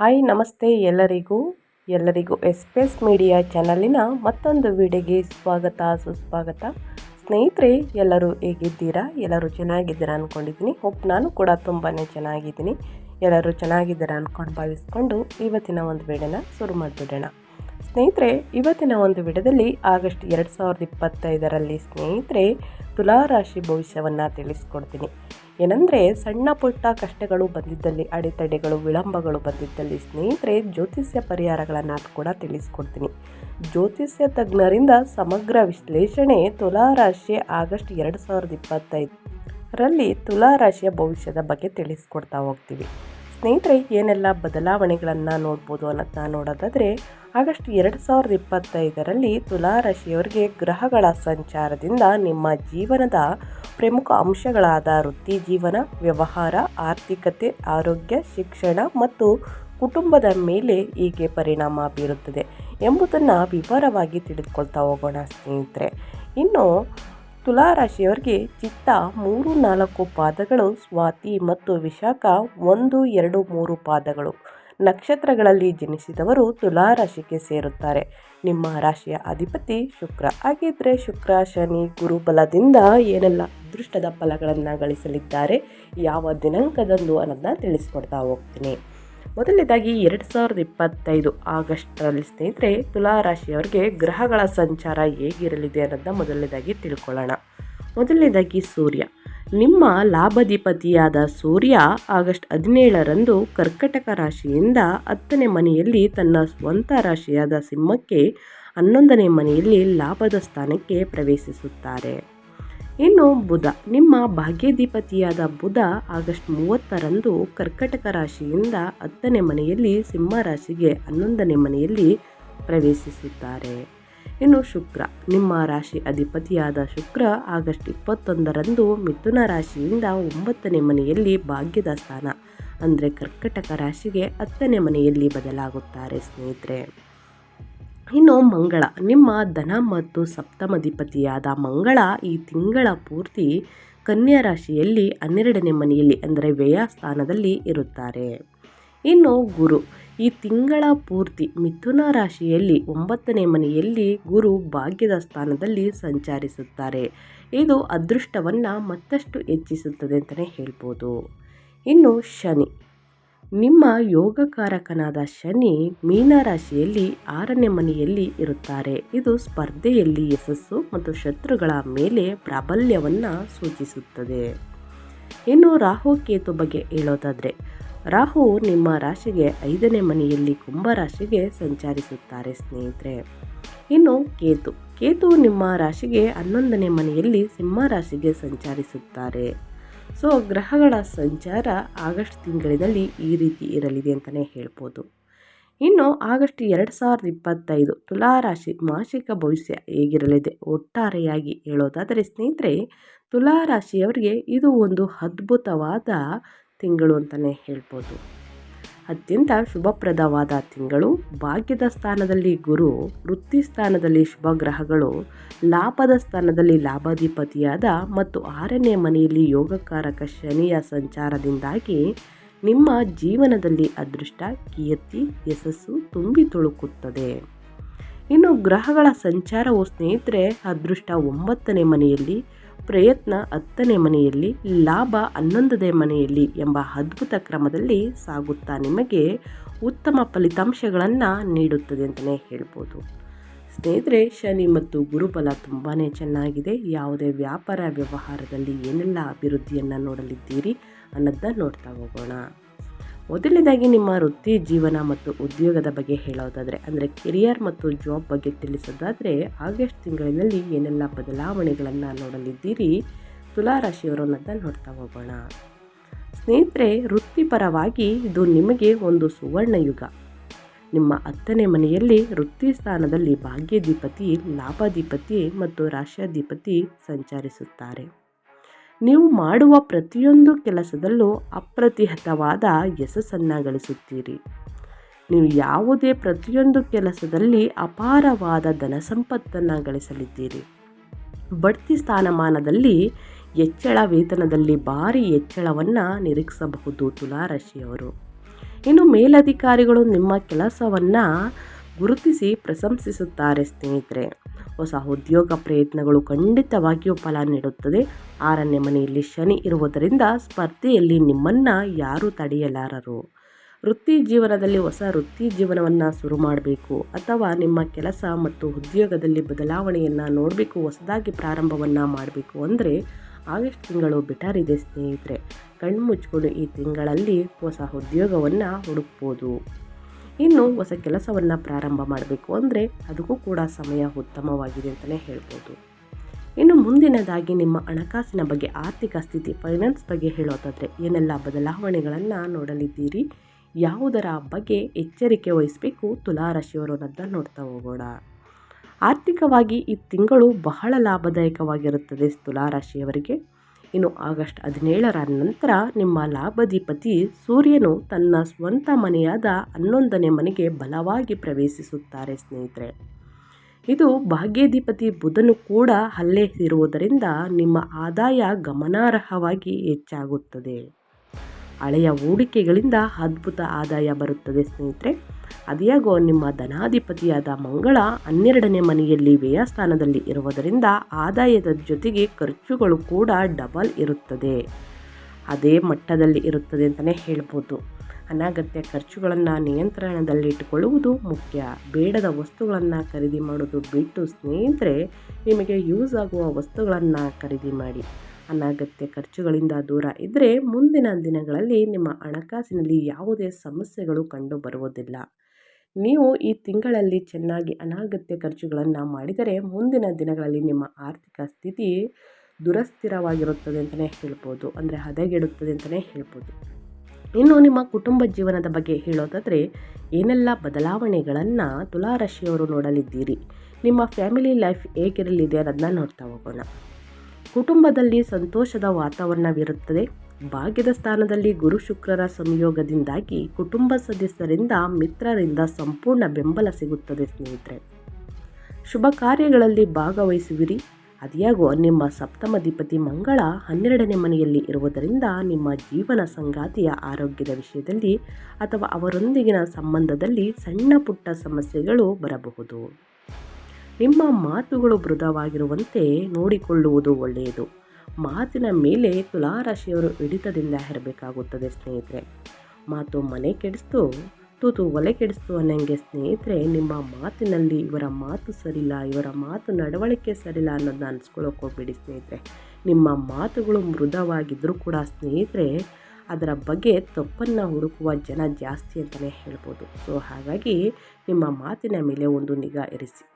Hi ನಮಸ್ತೆ ಎಲ್ಲರಿಗೂ. ಎಲ್ಲರಿಗೂ ಎಸ್ಪೆಸ್ ಮೀಡಿಯಾ ಚಾನಲಿನ ಮತ್ತೊಂದು ವಿಡಿಯೋಗೆ ಸ್ವಾಗತ, ಸುಸ್ವಾಗತ. ಸ್ನೇಹಿತರೆ, ಎಲ್ಲರೂ ಹೇಗಿದ್ದೀರಾ? ಎಲ್ಲರೂ ಚೆನ್ನಾಗಿದ್ದೀರಾ ಅಂದ್ಕೊಂಡಿದ್ದೀನಿ ಹೋಪ್ ನಾನು ಕೂಡ ತುಂಬಾ ಚೆನ್ನಾಗಿದ್ದೀನಿ. ಎಲ್ಲರೂ ಚೆನ್ನಾಗಿದ್ದೀರಾ ಅಂದ್ಕೊಂಡು ಭಾವಿಸ್ಕೊಂಡು ಇವತ್ತಿನ ಒಂದು ವಿಡಿಯೋನ ಶುರು ಮಾಡಿಬಿಡೋಣ. ಸ್ನೇಹಿತರೆ, ಇವತ್ತಿನ ಒಂದು ವಿಡಿಯೋದಲ್ಲಿ ಆಗಸ್ಟ್ ಎರಡು ಸಾವಿರದ ಇಪ್ಪತ್ತೈದರಲ್ಲಿ ಸ್ನೇಹಿತರೆ, ತುಲಾರಾಶಿ ಭವಿಷ್ಯವನ್ನು ತಿಳಿಸ್ಕೊಡ್ತೀನಿ. ಏನಂದರೆ ಸಣ್ಣ ಪುಟ್ಟ ಕಷ್ಟಗಳು ಬಂದಿದ್ದಲ್ಲಿ, ಅಡೆತಡೆಗಳು, ವಿಳಂಬಗಳು ಬಂದಿದ್ದಲ್ಲಿ ಸ್ನೇಹಿತರೆ ಜ್ಯೋತಿಷ್ಯ ಪರಿಹಾರಗಳನ್ನು ಕೂಡ ತಿಳಿಸ್ಕೊಡ್ತೀನಿ. ಜ್ಯೋತಿಷ್ಯ ತಜ್ಞರಿಂದ ಸಮಗ್ರ ವಿಶ್ಲೇಷಣೆ ತುಲಾರಾಶಿ ಆಗಸ್ಟ್ ಎರಡು ಸಾವಿರದ ಇಪ್ಪತ್ತೈದರಲ್ಲಿ ತುಲಾರಾಶಿಯ ಭವಿಷ್ಯದ ಬಗ್ಗೆ ತಿಳಿಸ್ಕೊಡ್ತಾ ಹೋಗ್ತೀವಿ. ಸ್ನೇಹಿತರೆ, ಏನೆಲ್ಲ ಬದಲಾವಣೆಗಳನ್ನು ನೋಡ್ಬೋದು ಅನ್ನೋದನ್ನ ನೋಡೋದಾದರೆ ಆಗಸ್ಟ್ ಎರಡು ಸಾವಿರದ ಇಪ್ಪತ್ತೈದರಲ್ಲಿ ತುಲಾರಾಶಿಯವರಿಗೆ ಗ್ರಹಗಳ ಸಂಚಾರದಿಂದ ನಿಮ್ಮ ಜೀವನದ ಪ್ರಮುಖ ಅಂಶಗಳಾದ ವೃತ್ತಿ ಜೀವನ, ವ್ಯವಹಾರ, ಆರ್ಥಿಕತೆ, ಆರೋಗ್ಯ, ಶಿಕ್ಷಣ ಮತ್ತು ಕುಟುಂಬದ ಮೇಲೆ ಹೀಗೆ ಪರಿಣಾಮ ಬೀರುತ್ತದೆ ಎಂಬುದನ್ನು ವಿವರವಾಗಿ ತಿಳಿದುಕೊಳ್ತಾ ಹೋಗೋಣ ಸ್ನೇಹಿತರೆ. ಇನ್ನು ತುಲಾರಾಶಿಯವರಿಗೆ ಚಿತ್ತ ಮೂರು ನಾಲ್ಕು ಪಾದಗಳು, ಸ್ವಾತಿ ಮತ್ತು ವಿಶಾಖ ಒಂದು ಎರಡು ಮೂರು ಪಾದಗಳು. ನಕ್ಷತ್ರಗಳಲ್ಲಿ ಜನಿಸಿದವರು ತುಲಾ ರಾಶಿಗೆ ಸೇರುತ್ತಾರೆ. ನಿಮ್ಮ ರಾಶಿಯ ಅಧಿಪತಿ ಶುಕ್ರ ಹಾಗಿದ್ರೆ ಶುಕ್ರ, ಶನಿ, ಗುರು ಬಲದಿಂದ ಏನೆಲ್ಲ ಅದೃಷ್ಟದ ಫಲಗಳನ್ನು ಗಳಿಸಲಿದ್ದಾರೆ, ಯಾವ ದಿನಾಂಕದಂದು ಅನ್ನೋದನ್ನ ತಿಳಿಸ್ಕೊಡ್ತಾ ಹೋಗ್ತೀನಿ. ಮೊದಲನೇದಾಗಿ ಎರಡು ಸಾವಿರದ ಇಪ್ಪತ್ತೈದು ಆಗಸ್ಟ್ರಲ್ಲಿ ಸ್ನೇಹಿತರೆ, ತುಲಾರಾಶಿಯವರಿಗೆ ಗ್ರಹಗಳ ಸಂಚಾರ ಹೇಗಿರಲಿದೆ ಅನ್ನೋದನ್ನ ಮೊದಲನೇದಾಗಿ ತಿಳ್ಕೊಳ್ಳೋಣ. ಮೊದಲನೇದಾಗಿ ಸೂರ್ಯ. ನಿಮ್ಮ ಲಾಭಾಧಿಪತಿಯಾದ ಸೂರ್ಯ ಆಗಸ್ಟ್ ಹದಿನೇಳರಂದು ಕರ್ಕಟಕ ರಾಶಿಯಿಂದ ಹತ್ತನೇ ಮನೆಯಲ್ಲಿ ತನ್ನ ಸ್ವಂತ ರಾಶಿಯಾದ ಸಿಂಹಕ್ಕೆ ಹನ್ನೊಂದನೇ ಮನೆಯಲ್ಲಿ ಲಾಭದ ಸ್ಥಾನಕ್ಕೆ ಪ್ರವೇಶಿಸುತ್ತಾರೆ. ಇನ್ನು ಬುಧ, ನಿಮ್ಮ ಭಾಗ್ಯಾಧಿಪತಿಯಾದ ಬುಧ ಆಗಸ್ಟ್ ಮೂವತ್ತರಂದು ಕರ್ಕಟಕ ರಾಶಿಯಿಂದ ಹತ್ತನೇ ಮನೆಯಲ್ಲಿ ಸಿಂಹ ರಾಶಿಗೆ ಹನ್ನೊಂದನೇ ಮನೆಯಲ್ಲಿ ಪ್ರವೇಶಿಸುತ್ತಾರೆ. ಇನ್ನು ಶುಕ್ರ. ನಿಮ್ಮ ರಾಶಿ ಅಧಿಪತಿಯಾದ ಶುಕ್ರ ಆಗಸ್ಟ್ ಇಪ್ಪತ್ತೊಂದರಂದು ಮಿಥುನ ರಾಶಿಯಿಂದ ಒಂಬತ್ತನೇ ಮನೆಯಲ್ಲಿ ಭಾಗ್ಯದ ಸ್ಥಾನ. ಅಂದರೆ ಕರ್ಕಟಕ ರಾಶಿಗೆ ಹತ್ತನೇ ಮನೆಯಲ್ಲಿ ಬದಲಾಗುತ್ತಾರೆ ಸ್ನೇಹಿತರೆ. ಇನ್ನು ಮಂಗಳ. ನಿಮ್ಮ ಧನ ಮತ್ತು ಸಪ್ತಮಧಿಪತಿಯಾದ ಮಂಗಳ ಈ ತಿಂಗಳ ಪೂರ್ತಿ ಕನ್ಯಾ ರಾಶಿಯಲ್ಲಿ ಹನ್ನೆರಡನೇ ಮನೆಯಲ್ಲಿ ಅಂದರೆ ವ್ಯಯ ಸ್ಥಾನದಲ್ಲಿ ಇರುತ್ತಾರೆ. ಇನ್ನು ಗುರು. ಈ ತಿಂಗಳ ಪೂರ್ತಿ ಮಿಥುನ ರಾಶಿಯಲ್ಲಿ ಒಂಬತ್ತನೇ ಮನೆಯಲ್ಲಿ ಗುರು ಭಾಗ್ಯದ ಸ್ಥಾನದಲ್ಲಿ ಸಂಚರಿಸುತ್ತಾರೆ. ಇದು ಅದೃಷ್ಟವನ್ನು ಮತ್ತಷ್ಟು ಹೆಚ್ಚಿಸುತ್ತದೆ ಅಂತಲೇ ಹೇಳ್ಬೋದು. ಇನ್ನು ಶನಿ. ನಿಮ್ಮ ಯೋಗಕಾರಕನಾದ ಶನಿ ಮೀನರಾಶಿಯಲ್ಲಿ ಆರನೇ ಮನೆಯಲ್ಲಿ ಇರುತ್ತಾರೆ. ಇದು ಸ್ಪರ್ಧೆಯಲ್ಲಿ ಯಶಸ್ಸು ಮತ್ತು ಶತ್ರುಗಳ ಮೇಲೆ ಪ್ರಾಬಲ್ಯವನ್ನು ಸೂಚಿಸುತ್ತದೆ. ಇನ್ನು ರಾಹು ಕೇತು ಬಗ್ಗೆ ಹೇಳೋದಾದರೆ ರಾಹು ನಿಮ್ಮ ರಾಶಿಗೆ ಐದನೇ ಮನೆಯಲ್ಲಿ ಕುಂಭರಾಶಿಗೆ ಸಂಚರಿಸುತ್ತಾರೆ ಸ್ನೇಹಿತರೆ. ಇನ್ನು ಕೇತು. ಕೇತು ನಿಮ್ಮ ರಾಶಿಗೆ ಹನ್ನೊಂದನೇ ಮನೆಯಲ್ಲಿ ಸಿಂಹ ರಾಶಿಗೆ ಸಂಚರಿಸುತ್ತಾರೆ. ಸೊ, ಗ್ರಹಗಳ ಸಂಚಾರ ಆಗಸ್ಟ್ ತಿಂಗಳಿನಲ್ಲಿ ಈ ರೀತಿ ಇರಲಿದೆ ಅಂತಲೇ ಹೇಳ್ಬೋದು. ಇನ್ನು ಆಗಸ್ಟ್ ಎರಡು ಸಾವಿರದ ಇಪ್ಪತ್ತೈದು ತುಲಾರಾಶಿ ಮಾಸಿಕ ಭವಿಷ್ಯ ಹೇಗಿರಲಿದೆ ಒಟ್ಟಾರೆಯಾಗಿ ಹೇಳೋದಾದರೆ ಸ್ನೇಹಿತರೆ ತುಲಾರಾಶಿಯವರಿಗೆ ಇದು ಒಂದು ಅದ್ಭುತವಾದ ತಿಂಗಳು ಅಂತಲೇ ಹೇಳ್ಬೋದು. ಅತ್ಯಂತ ಶುಭಪ್ರದವಾದ ತಿಂಗಳು. ಭಾಗ್ಯದ ಸ್ಥಾನದಲ್ಲಿ ಗುರು, ವೃತ್ತಿ ಸ್ಥಾನದಲ್ಲಿ ಶುಭ ಗ್ರಹಗಳು ಲಾಭದ ಸ್ಥಾನದಲ್ಲಿ ಲಾಭಾಧಿಪತಿಯಾದ ಮತ್ತು ಆರನೇ ಮನೆಯಲ್ಲಿ ಯೋಗಕಾರಕ ಶನಿಯ ಸಂಚಾರದಿಂದಾಗಿ ನಿಮ್ಮ ಜೀವನದಲ್ಲಿ ಅದೃಷ್ಟ, ಕೀರ್ತಿ, ಯಶಸ್ಸು ತುಂಬಿ ತುಳುಕುತ್ತದೆ. ಇನ್ನು ಗ್ರಹಗಳ ಸಂಚಾರವು ಸ್ನೇಹಿತರೆ, ಅದೃಷ್ಟ ಒಂಬತ್ತನೇ ಮನೆಯಲ್ಲಿ ಪ್ರಯತ್ನ ಹತ್ತನೇ ಮನೆಯಲ್ಲಿ, ಲಾಭ ಹನ್ನೊಂದನೇ ಮನೆಯಲ್ಲಿ ಎಂಬ ಅದ್ಭುತ ಕ್ರಮದಲ್ಲಿ ಸಾಗುತ್ತಾ ನಿಮಗೆ ಉತ್ತಮ ಫಲಿತಾಂಶಗಳನ್ನು ನೀಡುತ್ತದೆ ಅಂತಲೇ ಹೇಳ್ಬೋದು. ಸ್ನೇಹಿತರೆ, ಶನಿ ಮತ್ತು ಗುರುಬಲ ತುಂಬಾ ಚೆನ್ನಾಗಿದೆ. ಯಾವುದೇ ವ್ಯಾಪಾರ ವ್ಯವಹಾರದಲ್ಲಿ ಏನೆಲ್ಲ ಅಭಿವೃದ್ಧಿಯನ್ನು ನೋಡಲಿದ್ದೀರಿ ಅನ್ನೋದನ್ನ ನೋಡ್ತಾ ಹೋಗೋಣ. ಮೊದಲನೇದಾಗಿ ನಿಮ್ಮ ವೃತ್ತಿ ಜೀವನ ಮತ್ತು ಉದ್ಯೋಗದ ಬಗ್ಗೆ ಹೇಳೋದಾದರೆ, ಅಂದರೆ ಕೆರಿಯರ್ ಮತ್ತು ಜಾಬ್ ಬಗ್ಗೆ ತಿಳಿಸೋದಾದರೆ, ಆಗಸ್ಟ್ ತಿಂಗಳಿನಲ್ಲಿ ಏನೆಲ್ಲ ಬದಲಾವಣೆಗಳನ್ನು ನೋಡಲಿದ್ದೀರಿ? ತುಲಾರಾಶಿಯವರು ಅನ್ನೋದನ್ನು ನೋಡ್ತಾ ಹೋಗೋಣ. ಸ್ನೇಹಿತರೆ, ವೃತ್ತಿಪರವಾಗಿ ಇದು ನಿಮಗೆ ಒಂದು ಸುವರ್ಣ ಯುಗ. ನಿಮ್ಮ ಹತ್ತನೇ ಮನೆಯಲ್ಲಿ ವೃತ್ತಿ ಸ್ಥಾನದಲ್ಲಿ ಭಾಗ್ಯಾಧಿಪತಿ, ಲಾಭಾಧಿಪತಿ ಮತ್ತು ರಾಷ್ಟ್ರಾಧಿಪತಿ ಸಂಚರಿಸುತ್ತಾರೆ. ನೀವು ಮಾಡುವ ಪ್ರತಿಯೊಂದು ಕೆಲಸದಲ್ಲೂ ಅಪ್ರತಿಹತವಾದ ಯಶಸ್ಸನ್ನು ಗಳಿಸುತ್ತೀರಿ. ನೀವು ಯಾವುದೇ ಪ್ರತಿಯೊಂದು ಕೆಲಸದಲ್ಲಿ ಅಪಾರವಾದ ಧನ ಸಂಪತ್ತನ್ನು ಗಳಿಸಲಿದ್ದೀರಿ. ಬಡ್ತಿ ಸ್ಥಾನಮಾನದಲ್ಲಿ ಹೆಚ್ಚಳ ವೇತನದಲ್ಲಿ ಭಾರಿ ಹೆಚ್ಚಳವನ್ನು ನಿರೀಕ್ಷಿಸಬಹುದು ತುಲಾರಾಶಿಯವರು. ಇನ್ನು ಮೇಲಧಿಕಾರಿಗಳು ನಿಮ್ಮ ಕೆಲಸವನ್ನು ಗುರುತಿಸಿ ಪ್ರಶಂಸಿಸುತ್ತಾರೆ ಸ್ನೇಹಿತರೆ. ಹೊಸ ಉದ್ಯೋಗ ಪ್ರಯತ್ನಗಳು ಖಂಡಿತವಾಗಿಯೂ ಫಲ ನೀಡುತ್ತದೆ. ಆರನೇ ಮನೆಯಲ್ಲಿ ಶನಿ ಇರುವುದರಿಂದ ಸ್ಪರ್ಧೆಯಲ್ಲಿ ನಿಮ್ಮನ್ನು ಯಾರೂ ತಡೆಯಲಾರರು. ವೃತ್ತಿ ಜೀವನದಲ್ಲಿ ಹೊಸ ವೃತ್ತಿ ಜೀವನವನ್ನು ಶುರು ಮಾಡಬೇಕು ಅಥವಾ ನಿಮ್ಮ ಕೆಲಸ ಮತ್ತು ಉದ್ಯೋಗದಲ್ಲಿ ಬದಲಾವಣೆಯನ್ನು ನೋಡಬೇಕು, ಹೊಸದಾಗಿ ಪ್ರಾರಂಭವನ್ನು ಮಾಡಬೇಕು ಅಂದರೆ ಆಗಸ್ಟ್ ತಿಂಗಳು ಬಿಟಾರಿದೆ ಸ್ನೇಹಿತರೆ. ಕಣ್ಣು ಮುಚ್ಕೊಂಡು ಈ ತಿಂಗಳಲ್ಲಿ ಹೊಸ ಉದ್ಯೋಗವನ್ನು ಹುಡುಕ್ಬೋದು. ಇನ್ನು ಹೊಸ ಕೆಲಸವನ್ನು ಪ್ರಾರಂಭ ಮಾಡಬೇಕು ಅಂದರೆ ಅದಕ್ಕೂ ಕೂಡ ಸಮಯ ಉತ್ತಮವಾಗಿದೆ ಅಂತಲೇ ಹೇಳ್ಬೋದು. ಇನ್ನು ಮುಂದಿನದಾಗಿ ನಿಮ್ಮ ಹಣಕಾಸಿನ ಬಗ್ಗೆ, ಆರ್ಥಿಕ ಸ್ಥಿತಿ ಫೈನಾನ್ಸ್ ಬಗ್ಗೆ ಹೇಳೋದಾದರೆ ಏನೆಲ್ಲ ಬದಲಾವಣೆಗಳನ್ನು ನೋಡಲಿದ್ದೀರಿ? ಯಾವುದರ ಬಗ್ಗೆ ಎಚ್ಚರಿಕೆ ವಹಿಸಬೇಕು? ತುಲಾರಾಶಿಯವರು ಅನ್ನೋದನ್ನ ನೋಡ್ತಾ ಹೋಗೋಣ. ಆರ್ಥಿಕವಾಗಿ ಈ ತಿಂಗಳು ಬಹಳ ಲಾಭದಾಯಕವಾಗಿರುತ್ತದೆ ತುಲಾರಾಶಿಯವರಿಗೆ ಇನ್ನು ಆಗಸ್ಟ್ ಹದಿನೇಳರ ನಂತರ ನಿಮ್ಮ ಲಾಭಾಧಿಪತಿ ಸೂರ್ಯನು ತನ್ನ ಸ್ವಂತ ಮನೆಯಾದ ಹನ್ನೊಂದನೇ ಮನೆಗೆ ಬಲವಾಗಿ ಪ್ರವೇಶಿಸುತ್ತಾರೆ, ಸ್ನೇಹಿತರೆ. ಇದು ಭಾಗ್ಯಾಧಿಪತಿ ಬುಧನು ಕೂಡ ಅಲ್ಲೇ ಇರುವುದರಿಂದ ನಿಮ್ಮ ಆದಾಯ ಗಮನಾರ್ಹವಾಗಿ ಹೆಚ್ಚಾಗುತ್ತದೆ. ಹಳೆಯ ಹೂಡಿಕೆಗಳಿಂದ ಅದ್ಭುತ ಆದಾಯ ಬರುತ್ತದೆ, ಸ್ನೇಹಿತರೆ. ಅದ್ಯಾಗೋ ನಿಮ್ಮ ಧನಾಧಿಪತಿಯಾದ ಮಂಗಳ ಹನ್ನೆರಡನೇ ಮನೆಯಲ್ಲಿ ವ್ಯಯಸ್ಥಾನದಲ್ಲಿ ಇರುವುದರಿಂದ ಆದಾಯದ ಜೊತೆಗೆ ಖರ್ಚುಗಳು ಕೂಡ ಡಬಲ್ ಇರುತ್ತದೆ. ಅದೇ ಮಟ್ಟದಲ್ಲಿ ಇರುತ್ತದೆ ಅಂತಲೇ ಹೇಳ್ಬೋದು. ಅನಗತ್ಯ ಖರ್ಚುಗಳನ್ನು ನಿಯಂತ್ರಣದಲ್ಲಿಟ್ಟುಕೊಳ್ಳುವುದು ಮುಖ್ಯ. ಬೇಡದ ವಸ್ತುಗಳನ್ನು ಖರೀದಿ ಮಾಡೋದು ಬಿಟ್ಟು ಸ್ನೇಹಿತರೆ, ನಿಮಗೆ ಯೂಸ್ ಆಗುವ ವಸ್ತುಗಳನ್ನು ಖರೀದಿ ಮಾಡಿ. ಅನಗತ್ಯ ಖರ್ಚುಗಳಿಂದ ದೂರ ಇದ್ದರೆ ಮುಂದಿನ ದಿನಗಳಲ್ಲಿ ನಿಮ್ಮ ಹಣಕಾಸಿನಲ್ಲಿ ಯಾವುದೇ ಸಮಸ್ಯೆಗಳು ಕಂಡು ಬರುವುದಿಲ್ಲ ನೀವು ಈ ತಿಂಗಳಲ್ಲಿ ಚೆನ್ನಾಗಿ ಅನಗತ್ಯ ಖರ್ಚುಗಳನ್ನು ಮಾಡಿದರೆ ಮುಂದಿನ ದಿನಗಳಲ್ಲಿ ನಿಮ್ಮ ಆರ್ಥಿಕ ಸ್ಥಿತಿ ದುರಸ್ಥಿರವಾಗಿರುತ್ತದೆ ಅಂತಲೇ ಹೇಳ್ಬೋದು. ಅಂದರೆ ಹದಗೆಡುತ್ತದೆ ಅಂತಲೇ ಹೇಳ್ಬೋದು. ಇನ್ನು ನಿಮ್ಮ ಕುಟುಂಬ ಜೀವನದ ಬಗ್ಗೆ ಹೇಳೋದಾದರೆ, ಏನೆಲ್ಲ ಬದಲಾವಣೆಗಳನ್ನು ತುಲಾರಾಶಿಯವರು ನೋಡಲಿದ್ದೀರಿ? ನಿಮ್ಮ ಫ್ಯಾಮಿಲಿ ಲೈಫ್ ಹೇಗಿರಲಿದೆ ಅನ್ನೋದನ್ನ ನೋಡ್ತಾ ಹೋಗೋಣ. ಕುಟುಂಬದಲ್ಲಿ ಸಂತೋಷದ ವಾತಾವರಣವಿರುತ್ತದೆ. ಭಾಗ್ಯದ ಸ್ಥಾನದಲ್ಲಿ ಗುರು ಶುಕ್ರರ ಸಂಯೋಗದಿಂದಾಗಿ ಕುಟುಂಬ ಸದಸ್ಯರಿಂದ, ಮಿತ್ರರಿಂದ ಸಂಪೂರ್ಣ ಬೆಂಬಲ ಸಿಗುತ್ತದೆ ಸ್ನೇಹಿತರೆ. ಶುಭ ಕಾರ್ಯಗಳಲ್ಲಿ ಭಾಗವಹಿಸುವಿರಿ. ಅದಿಯಾಗೋ ನಿಮ್ಮ ಸಪ್ತಮಧಿಪತಿ ಮಂಗಳ ಹನ್ನೆರಡನೇ ಮನೆಯಲ್ಲಿ ಇರುವುದರಿಂದ ನಿಮ್ಮ ಜೀವನ ಸಂಗಾತಿಯ ಆರೋಗ್ಯದ ವಿಷಯದಲ್ಲಿ ಅಥವಾ ಅವರೊಂದಿಗಿನ ಸಂಬಂಧದಲ್ಲಿ ಸಣ್ಣ ಪುಟ್ಟ ಸಮಸ್ಯೆಗಳು ಬರಬಹುದು. ನಿಮ್ಮ ಮಾತುಗಳು ಮೃದವಾಗಿರುವಂತೆ ನೋಡಿಕೊಳ್ಳುವುದು ಒಳ್ಳೆಯದು. ಮಾತಿನ ಮೇಲೆ ತುಲಾರಾಶಿಯವರು ಹಿಡಿತದಿಂದ ಇರಬೇಕಾಗುತ್ತದೆ ಸ್ನೇಹಿತರೆ. ಮಾತು ಮನೆ ಕೆಡಿಸ್ತು, ತೂತು ಒಲೆ ಕೆಡಿಸ್ತು ಅನ್ನಂಗೆ ಸ್ನೇಹಿತರೆ, ನಿಮ್ಮ ಮಾತಿನಲ್ಲಿ ಇವರ ಮಾತು ಸರಿಲ್ಲ, ಇವರ ಮಾತು ನಡವಳಿಕೆ ಸರಿಲ್ಲ ಅನ್ನೋದನ್ನ ಅನ್ಸ್ಕೊಳ್ಳೋಕೆ ಹೋಗ್ಬೇಡಿ ಸ್ನೇಹಿತರೆ. ನಿಮ್ಮ ಮಾತುಗಳು ಮೃದವಾಗಿದ್ದರೂ ಕೂಡ ಸ್ನೇಹಿತರೆ, ಅದರ ಬಗ್ಗೆ ತಪ್ಪನ್ನು ಹುಡುಕುವ ಜನ ಜಾಸ್ತಿ ಅಂತಲೇ ಹೇಳ್ಬೋದು. ಸೊ ಹಾಗಾಗಿ ನಿಮ್ಮ ಮಾತಿನ ಮೇಲೆ ಒಂದು ನಿಗಾ ಇರಿಸಿ.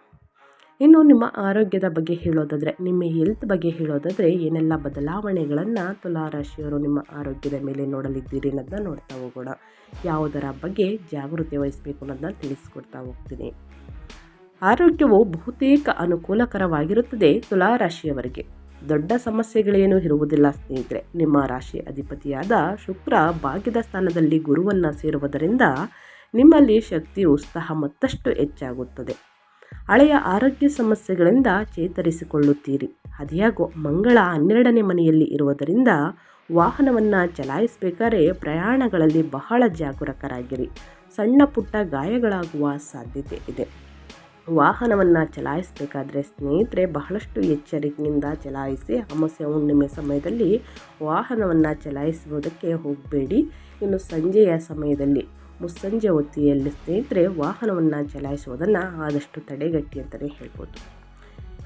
ಇನ್ನು ನಿಮ್ಮ ಆರೋಗ್ಯದ ಬಗ್ಗೆ ಹೇಳೋದಾದರೆ, ನಿಮ್ಮ ಹೆಲ್ತ್ ಬಗ್ಗೆ ಹೇಳೋದಾದರೆ ಏನೆಲ್ಲ ಬದಲಾವಣೆಗಳನ್ನು ತುಲಾರಾಶಿಯವರು ನಿಮ್ಮ ಆರೋಗ್ಯದ ಮೇಲೆ ನೋಡಲಿದ್ದೀರಿ ಅನ್ನೋದನ್ನ ನೋಡ್ತಾ ಹೋಗೋಣ. ಯಾವುದರ ಬಗ್ಗೆ ಜಾಗೃತಿ ವಹಿಸಬೇಕು ಅನ್ನೋದನ್ನ ತಿಳಿಸ್ಕೊಡ್ತಾ ಹೋಗ್ತೀನಿ. ಆರೋಗ್ಯವು ಬಹುತೇಕ ಅನುಕೂಲಕರವಾಗಿರುತ್ತದೆ ತುಲಾರಾಶಿಯವರಿಗೆ. ದೊಡ್ಡ ಸಮಸ್ಯೆಗಳೇನೂ ಇರುವುದಿಲ್ಲ ಸ್ನೇಹಿತರೆ. ನಿಮ್ಮ ರಾಶಿ ಅಧಿಪತಿಯಾದ ಶುಕ್ರ ಭಾಗ್ಯದ ಸ್ಥಾನದಲ್ಲಿ ಗುರುವನ್ನು ಸೇರುವುದರಿಂದ ನಿಮ್ಮಲ್ಲಿ ಶಕ್ತಿ ಉತ್ಸಾಹ ಮತ್ತಷ್ಟು ಹೆಚ್ಚಾಗುತ್ತದೆ. ಹಳೆಯ ಆರೋಗ್ಯ ಸಮಸ್ಯೆಗಳಿಂದ ಚೇತರಿಸಿಕೊಳ್ಳುತ್ತೀರಿ. ಅದ್ಯಾಗೋ ಮಂಗಳ ಹನ್ನೆರಡನೇ ಮನೆಯಲ್ಲಿ ಇರುವುದರಿಂದ ವಾಹನವನ್ನು ಚಲಾಯಿಸಬೇಕಾದ್ರೆ ಪ್ರಯಾಣಗಳಲ್ಲಿ ಬಹಳ ಜಾಗರೂಕರಾಗಿರಿ. ಸಣ್ಣ ಪುಟ್ಟ ಗಾಯಗಳಾಗುವ ಸಾಧ್ಯತೆ ಇದೆ. ವಾಹನವನ್ನು ಚಲಾಯಿಸಬೇಕಾದ್ರೆ ಸ್ನೇಹಿತರೆ ಬಹಳಷ್ಟು ಎಚ್ಚರಿಕೆಯಿಂದ ಚಲಾಯಿಸಿ ಅಮಾಸ್ಯೆ ಹುಣ್ಣಿಮೆ ಸಮಯದಲ್ಲಿ ವಾಹನವನ್ನು ಚಲಾಯಿಸುವುದಕ್ಕೆ ಹೋಗಬೇಡಿ. ಇನ್ನು ಸಂಜೆಯ ಸಮಯದಲ್ಲಿ ಮುಸ್ಸಂಜೆ ಹೊತ್ತಿಯಲ್ಲಿ ಸ್ನೇಹಿತರೆ ವಾಹನವನ್ನು ಚಲಾಯಿಸುವುದನ್ನು ಆದಷ್ಟು ತಡೆಗಟ್ಟಿ ಅಂತಲೇ ಹೇಳ್ಬೋದು.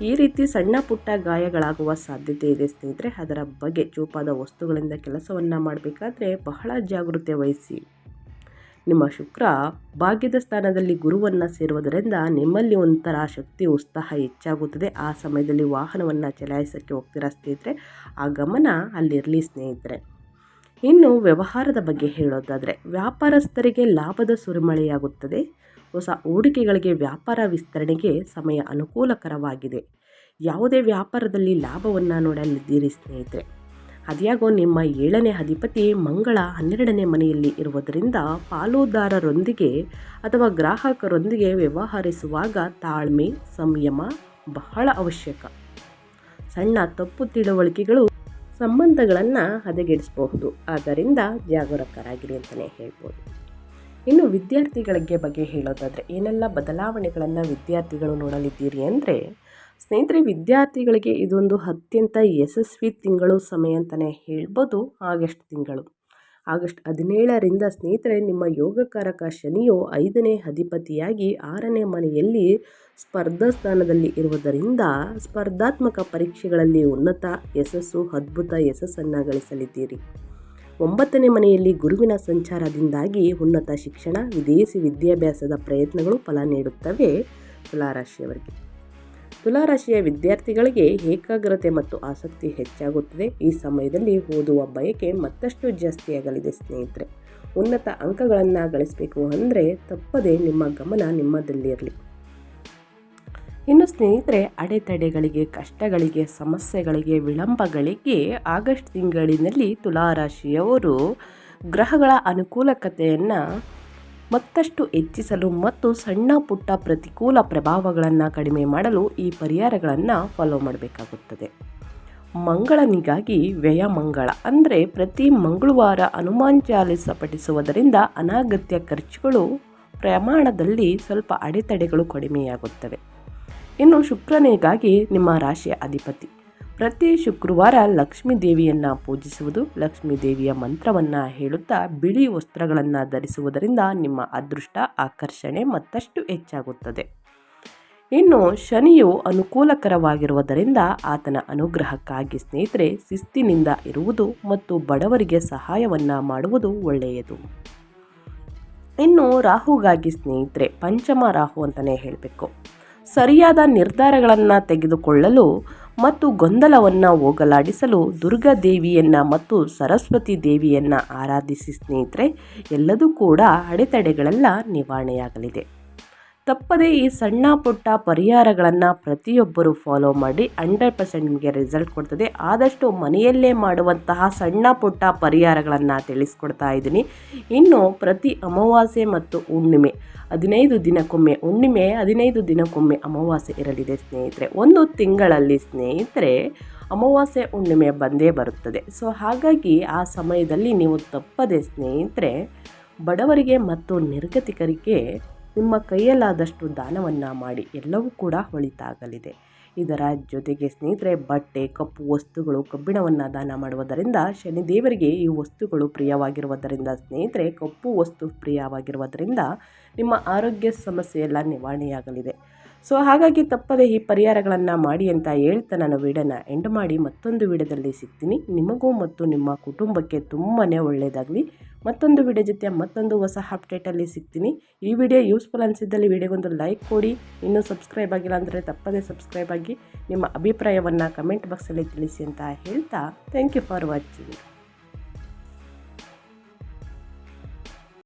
ಈ ರೀತಿ ಸಣ್ಣ ಪುಟ್ಟ ಗಾಯಗಳಾಗುವ ಸಾಧ್ಯತೆ ಇದೆ ಸ್ನೇಹಿತರೆ. ಅದರ ಬಗ್ಗೆ ಚೂಪಾದ ವಸ್ತುಗಳಿಂದ ಕೆಲಸವನ್ನು ಮಾಡಬೇಕಾದ್ರೆ ಬಹಳ ಜಾಗೃತೆ ವಹಿಸಿ. ನಿಮ್ಮ ಶುಕ್ರ ಭಾಗ್ಯದ ಸ್ಥಾನದಲ್ಲಿ ಗುರುವನ್ನು ಸೇರುವುದರಿಂದ ನಿಮ್ಮಲ್ಲಿ ಒಂಥರ ಶಕ್ತಿ, ಉತ್ಸಾಹ ಹೆಚ್ಚಾಗುತ್ತದೆ. ಆ ಸಮಯದಲ್ಲಿ ವಾಹನವನ್ನು ಚಲಾಯಿಸೋಕ್ಕೆ ಹೋಗ್ತೀರಾ ಸ್ನೇಹಿತರೆ? ಆ ಗಮನ ಅಲ್ಲಿರಲಿ ಸ್ನೇಹಿತರೆ. ಇನ್ನು ವ್ಯವಹಾರದ ಬಗ್ಗೆ ಹೇಳೋದಾದರೆ, ವ್ಯಾಪಾರಸ್ಥರಿಗೆ ಲಾಭದ ಸುರಿಮಳೆಯಾಗುತ್ತದೆ. ಹೊಸ ಹೂಡಿಕೆಗಳಿಗೆ ವ್ಯಾಪಾರ ವಿಸ್ತರಣೆಗೆ ಸಮಯ ಅನುಕೂಲಕರವಾಗಿದೆ. ಯಾವುದೇ ವ್ಯಾಪಾರದಲ್ಲಿ ಲಾಭವನ್ನು ನೋಡಲಿದ್ದೀರಿ ಸ್ನೇಹಿತರೆ, ಅದ್ಯಾಗೋ ನಿಮ್ಮ ಏಳನೇ ಅಧಿಪತಿ ಮಂಗಳ ಹನ್ನೆರಡನೇ ಮನೆಯಲ್ಲಿ ಇರುವುದರಿಂದ ಪಾಲುದಾರರೊಂದಿಗೆ ಅಥವಾ ಗ್ರಾಹಕರೊಂದಿಗೆ ವ್ಯವಹರಿಸುವಾಗ ತಾಳ್ಮೆ, ಸಂಯಮ ಬಹಳ ಅವಶ್ಯಕ. ಸಣ್ಣ ತಪ್ಪು ತಿಳುವಳಿಕೆಗಳು ಸಂಬಂಧಗಳನ್ನು ಹದಗೆಡಿಸಬಹುದು. ಆದ್ದರಿಂದ ಜಾಗರೂಕರಾಗಿರಿ ಅಂತಲೇ ಹೇಳ್ಬೋದು. ಇನ್ನು ವಿದ್ಯಾರ್ಥಿಗಳಿಗೆ ಬಗ್ಗೆ ಹೇಳೋದಾದರೆ, ಏನೆಲ್ಲ ಬದಲಾವಣೆಗಳನ್ನು ವಿದ್ಯಾರ್ಥಿಗಳು ನೋಡಲಿದ್ದೀರಿ ಅಂದರೆ, ಸ್ನೇಹಿತರೆ, ವಿದ್ಯಾರ್ಥಿಗಳಿಗೆ ಇದೊಂದು ಅತ್ಯಂತ ಯಶಸ್ವಿ ತಿಂಗಳು ಸಮಯ ಅಂತಲೇ ಹೇಳ್ಬೋದು, ಆಗಸ್ಟ್ ತಿಂಗಳು. ಆಗಸ್ಟ್ ಹದಿನೇಳರಿಂದ ಸ್ನೇಹಿತರೆ, ನಿಮ್ಮ ಯೋಗಕಾರಕ ಶನಿಯು ಐದನೇ ಅಧಿಪತಿಯಾಗಿ ಆರನೇ ಮನೆಯಲ್ಲಿ ಸ್ಪರ್ಧಾ ಸ್ಥಾನದಲ್ಲಿ ಇರುವುದರಿಂದ ಸ್ಪರ್ಧಾತ್ಮಕ ಪರೀಕ್ಷೆಗಳಲ್ಲಿ ಉನ್ನತ, ಯಶಸ್ಸು, ಅದ್ಭುತ ಯಶಸ್ಸನ್ನು ಗಳಿಸಲಿದ್ದೀರಿ. ಒಂಬತ್ತನೇ ಮನೆಯಲ್ಲಿ ಗುರುವಿನ ಸಂಚಾರದಿಂದಾಗಿ ಉನ್ನತ ಶಿಕ್ಷಣ, ವಿದೇಶಿ ವಿದ್ಯಾಭ್ಯಾಸದ ಪ್ರಯತ್ನಗಳು ಫಲ ನೀಡುತ್ತವೆ ತುಲಾರಾಶಿಯವರಿಗೆ. ತುಲಾರಾಶಿಯ ವಿದ್ಯಾರ್ಥಿಗಳಿಗೆ ಏಕಾಗ್ರತೆ ಮತ್ತು ಆಸಕ್ತಿ ಹೆಚ್ಚಾಗುತ್ತದೆ. ಈ ಸಮಯದಲ್ಲಿ ಓದುವ ಬಯಕೆ ಮತ್ತಷ್ಟು ಜಾಸ್ತಿಯಾಗಲಿದೆ ಸ್ನೇಹಿತರೆ. ಉನ್ನತ ಅಂಕಗಳನ್ನು ಗಳಿಸಬೇಕು ಅಂದರೆ ತಪ್ಪದೇ ನಿಮ್ಮ ಗಮನ ನಿಮ್ಮದಲ್ಲಿರಲಿ. ಇನ್ನು ಸ್ನೇಹಿತರೆ, ಅಡೆತಡೆಗಳಿಗೆ, ಕಷ್ಟಗಳಿಗೆ, ಸಮಸ್ಯೆಗಳಿಗೆ, ವಿಳಂಬಗಳಿಗೆ ಆಗಸ್ಟ್ ತಿಂಗಳಿನಲ್ಲಿ ತುಲಾರಾಶಿಯವರು ಗ್ರಹಗಳ ಅನುಕೂಲಕತೆಯನ್ನು ಮತ್ತಷ್ಟು ಹೆಚ್ಚಿಸಲು ಮತ್ತು ಸಣ್ಣ ಪುಟ್ಟ ಪ್ರತಿಕೂಲ ಪ್ರಭಾವಗಳನ್ನು ಕಡಿಮೆ ಮಾಡಲು ಈ ಪರಿಹಾರಗಳನ್ನು ಫಾಲೋ ಮಾಡಬೇಕಾಗುತ್ತದೆ. ಮಂಗಳನಿಗಾಗಿ ವ್ಯಯ ಮಂಗಳ ಅಂದರೆ ಪ್ರತಿ ಮಂಗಳವಾರ ಹನುಮಾನ್ ಚಾಲಿಸ ಪಠಿಸುವುದರಿಂದ ಅನಾಗತ್ಯ ಖರ್ಚುಗಳು ಪ್ರಮಾಣದಲ್ಲಿ ಸ್ವಲ್ಪ ಅಡೆತಡೆಗಳು ಕಡಿಮೆಯಾಗುತ್ತವೆ. ಇನ್ನು ಶುಕ್ರನಿಗಾಗಿ ನಿಮ್ಮ ರಾಶಿಯ ಅಧಿಪತಿ. ಪ್ರತಿ ಶುಕ್ರವಾರ ಲಕ್ಷ್ಮೀ ದೇವಿಯನ್ನು ಪೂಜಿಸುವುದು, ಲಕ್ಷ್ಮೀ ದೇವಿಯ ಮಂತ್ರವನ್ನು ಹೇಳುತ್ತಾ ಬಿಳಿ ವಸ್ತ್ರಗಳನ್ನು ಧರಿಸುವುದರಿಂದ ನಿಮ್ಮ ಅದೃಷ್ಟ ಆಕರ್ಷಣೆ ಮತ್ತಷ್ಟು ಹೆಚ್ಚಾಗುತ್ತದೆ. ಇನ್ನು ಶನಿಯು ಅನುಕೂಲಕರವಾಗಿರುವುದರಿಂದ ಆತನ ಅನುಗ್ರಹಕ್ಕಾಗಿ ಸ್ನೇಹಿತರೆ, ಶಿಸ್ತಿನಿಂದ ಇರುವುದು ಮತ್ತು ಬಡವರಿಗೆ ಸಹಾಯವನ್ನು ಮಾಡುವುದು ಒಳ್ಳೆಯದು. ಇನ್ನು ರಾಹುಗಾಗಿ ಸ್ನೇಹಿತರೆ, ಪಂಚಮ ರಾಹು ಅಂತಲೇ ಹೇಳಬೇಕು. ಸರಿಯಾದ ನಿರ್ಧಾರಗಳನ್ನು ತೆಗೆದುಕೊಳ್ಳಲು ಮತ್ತು ಗೊಂದಲವನ್ನು ಹೋಗಲಾಡಿಸಲು ದುರ್ಗಾ ದೇವಿಯನ್ನು ಮತ್ತು ಸರಸ್ವತಿ ದೇವಿಯನ್ನು ಆರಾಧಿಸಿ ಸ್ನೇಹಿತರೆ, ಎಲ್ಲದೂ ಕೂಡ ಅಡೆತಡೆಗಳೆಲ್ಲ ನಿವಾರಣೆಯಾಗಲಿದೆ. ತಪ್ಪದೇ ಈ ಸಣ್ಣ ಪುಟ್ಟ ಪರಿಹಾರಗಳನ್ನು ಪ್ರತಿಯೊಬ್ಬರು ಫಾಲೋ ಮಾಡಿ ಹಂಡ್ರೆಡ್ ಪರ್ಸೆಂಟ್ ನಿಮಗೆ ರಿಸಲ್ಟ್ ಕೊಡ್ತದೆ. ಆದಷ್ಟು ಮನೆಯಲ್ಲೇ ಮಾಡುವಂತಹ ಸಣ್ಣ ಪುಟ್ಟ ಪರಿಹಾರಗಳನ್ನು ತಿಳಿಸ್ಕೊಡ್ತಾ ಇದ್ದೀನಿ. ಇನ್ನು ಪ್ರತಿ ಅಮಾವಾಸ್ಯೆ ಮತ್ತು ಹುಣ್ಣಿಮೆ, ಹದಿನೈದು ದಿನಕ್ಕೊಮ್ಮೆ, ಹುಣ್ಣಿಮೆ ಹದಿನೈದು ದಿನಕ್ಕೊಮ್ಮೆ ಅಮಾವಾಸ್ಯೆ ಇರಲಿದೆ ಸ್ನೇಹಿತರೆ. ಒಂದು ತಿಂಗಳಲ್ಲಿ ಸ್ನೇಹಿತರೆ ಅಮಾವಾಸ್ಯೆ, ಹುಣ್ಣಿಮೆ ಬಂದೇ ಬರುತ್ತದೆ. ಸೊ ಹಾಗಾಗಿ ಆ ಸಮಯದಲ್ಲಿ ನೀವು ತಪ್ಪದೆ ಸ್ನೇಹಿತರೆ ಬಡವರಿಗೆ ಮತ್ತು ನಿರ್ಗತಿಕರಿಗೆ ನಿಮ್ಮ ಕೈಯಲ್ಲಾದಷ್ಟು ದಾನವನ್ನು ಮಾಡಿ ಎಲ್ಲವೂ ಕೂಡ ಒಳಿತಾಗಲಿದೆ ಇದರ ಜೊತೆಗೆ ಸ್ನೇಹಿತರೆ, ಬಟ್ಟೆ, ಕಪ್ಪು ವಸ್ತುಗಳು, ಕಬ್ಬಿಣವನ್ನು ದಾನ ಮಾಡುವುದರಿಂದ ಶನಿದೇವರಿಗೆ ಈ ವಸ್ತುಗಳು ಪ್ರಿಯವಾಗಿರುವುದರಿಂದ, ಸ್ನೇಹಿತರೆ, ಕಪ್ಪು ವಸ್ತು ಪ್ರಿಯವಾಗಿರುವುದರಿಂದ ನಿಮ್ಮ ಆರೋಗ್ಯ ಸಮಸ್ಯೆ ಎಲ್ಲ ನಿವಾರಣೆಯಾಗಲಿದೆ. ಸೊ, ಹಾಗಾಗಿ ತಪ್ಪದೆ ಈ ಪರಿಹಾರಗಳನ್ನು ಮಾಡಿ ಅಂತ ಹೇಳ್ತಾ ನಾನು ವಿಡಿಯೋನ ಎಂಡ್ ಮಾಡಿ ಮತ್ತೊಂದು ವಿಡಿಯೋದಲ್ಲಿ ಸಿಗ್ತೀನಿ. ನಿಮಗೂ ಮತ್ತು ನಿಮ್ಮ ಕುಟುಂಬಕ್ಕೆ ತುಂಬಾ ಒಳ್ಳೆಯದಾಗಲಿ ಮತ್ತೊಂದು ವಿಡಿಯೋ ಜೊತೆ ಮತ್ತೊಂದು ಹೊಸ ಅಪ್ಡೇಟಲ್ಲಿ ಸಿಗ್ತೀನಿ. ಈ ವಿಡಿಯೋ ಯೂಸ್ಫುಲ್ ಅನಿಸಿದ್ದಲ್ಲಿ ವಿಡಿಯೋಗೊಂದು ಲೈಕ್ ಕೊಡಿ. ಇನ್ನೂ ಸಬ್ಸ್ಕ್ರೈಬ್ ಆಗಿಲ್ಲ ಅಂದರೆ ತಪ್ಪದೇ ಸಬ್ಸ್ಕ್ರೈಬ್ ಆಗಿ. ನಿಮ್ಮ ಅಭಿಪ್ರಾಯವನ್ನು ಕಮೆಂಟ್ ಬಾಕ್ಸಲ್ಲಿ ತಿಳಿಸಿ ಅಂತ ಹೇಳ್ತಾ ಥ್ಯಾಂಕ್ ಯು ಫಾರ್ ವಾಚಿಂಗ್